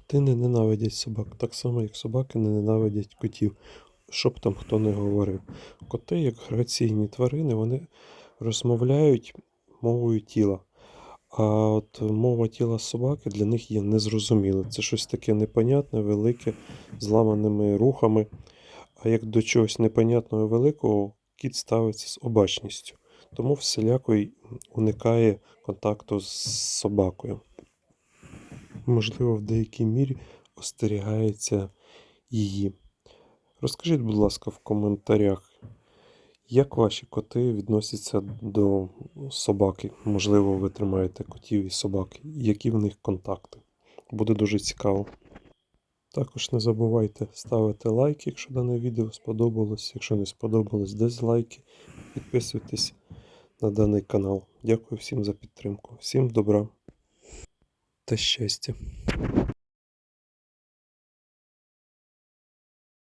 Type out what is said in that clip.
Коти не ненавидять собак, так само, як собаки не ненавидять котів. Що б там хто не говорив. Коти, як граційні тварини, вони розмовляють мовою тіла. А от мова тіла собаки для них є незрозуміла. Це щось таке непонятне, велике, з ламаними рухами. А як до чогось непонятного і великого, кіт ставиться з обачністю. Тому всіляко й уникає контакту з собакою. Можливо, в деякій мірі остерігається її. Розкажіть, будь ласка, в коментарях, як ваші коти відносяться до собаки? Можливо, ви тримаєте котів і собаки. Які в них контакти? Буде дуже цікаво. Також не забувайте ставити лайк, якщо дане відео сподобалось. Якщо не сподобалось, дизлайки. Підписуйтесь на даний канал. Дякую всім за підтримку. Всім добра та щастя.